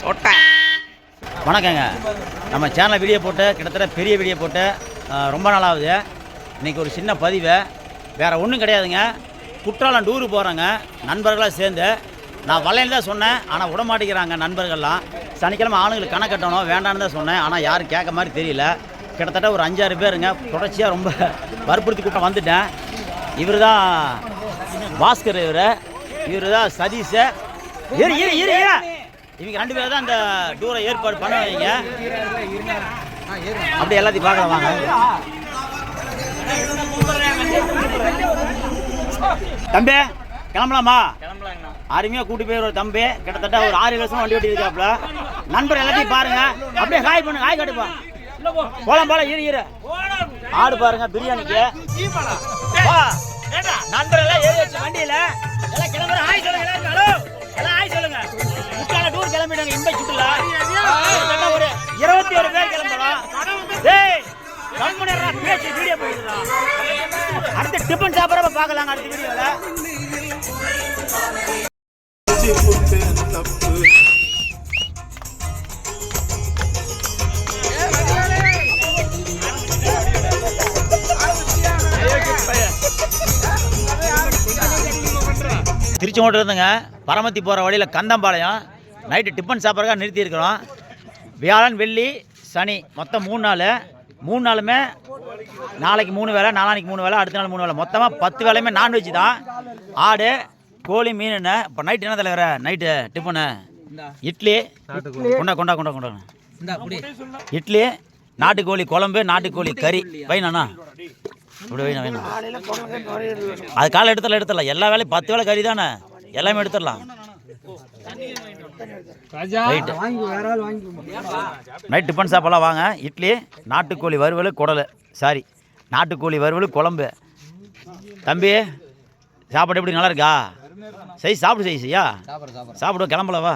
சொட்டை. வணக்கங்க. நம்ம சேனலில் வீடியோ போட்டு கிட்டத்தட்ட பெரிய வீடியோ போட்டு ரொம்ப நாளாகுது. இன்றைக்கி ஒரு சின்ன பதிவு. வேறு ஒன்றும் கிடையாதுங்க. குற்றாலம் டூரு போகிறோங்க நண்பர்களாக சேர்ந்து. நான் வரலைன்னு தான் சொன்னேன். ஆனால் விட மாட்டேங்கிறாங்க நண்பர்கள்லாம். சனிக்கிழமை ஆளுங்களுக்கு கணக்கு கட்டணும். வேண்டான்னு தான் சொன்னேன். ஆனால் யாரும் கேட்க மாதிரி தெரியல. கிட்டத்தட்ட ஒரு அஞ்சாறு பேருங்க. தொடர்ச்சியாக ரொம்ப வற்புறுத்தி கூட்டம் வந்துட்டேன். இவர் தான் பாஸ்கர் இவர். இவர் தான் சதீஷ் இரு இரு இரு. இவங்க ரெண்டு பேர் தான் அந்த டூரை ஏற்பாடு பண்ணுவீங்க அப்படி எல்லாத்தையும் பார்க்கலாம் வாங்க. தம்பி கிளம்பலாமா? அருமையாக கூட்டி போய் ஒரு தம்பி. கிட்டத்தட்ட ஒரு ஆறு வருஷம் வண்டி ஓட்டி இருக்காப்ல நண்பர் எல்லாத்தையும் பாருங்க. அப்படியே ஹாய் பண்ணுங்க ஹாய் கட்டுப்பா போலாம் போலாம் இரு இரு. ஆடு பாருங்க பிரியாணிக்கு. நண்பர் அடுத்து டிஃபன் சாப்பிட்றப்ப பார்க்கலாங்க அடுத்த வீடியோல. திருச்செங்கோட்டு இருந்துங்க பரமத்தி போகிற வழியில் கந்தம்பாளையம். நைட்டு டிஃபன் சாப்பிட்றதுக்காக நிறுத்தியிருக்கிறோம். வியாழன் வெள்ளி சனி மொத்தம் மூணு நாள். மூணு நாளுமே நாளைக்கு மூணு வேளை நாளானைக்கு மூணு வேளை அடுத்த நாள் மூணு வேளை. மொத்தமாக பத்து வேலையுமே நான்வெஜ் தான். ஆடு கோழி மீன் இப்போ நைட்டு என்ன தலைவர? Night tiffin idli. கொண்டா கொண்டா கொண்டா கொண்டா இட்லி நாட்டுக்கோழி குழம்பு நாட்டுக்கோழி கறி. வைண்ணா இப்படி வைண்ணா வைண்ணா அது காலை எடுத்துடலாம் எடுத்துடலாம். எல்லா வேலையும் பத்து வேலை கறி தானே? எல்லாமே எடுத்துடலாம். நைட் டிஃபன் சாப்பிடலாம் வாங்க. இட்லி நாட்டுக்கோழி வறுவல் குடல். சாரி நாட்டுக்கோழி வறுவல் குழம்பு. தம்பி சாப்பாடு எப்படி நல்லா இருக்கா? சரி சாப்பிடு சரி ஐயா. சாப்பிடு கிளம்பலவா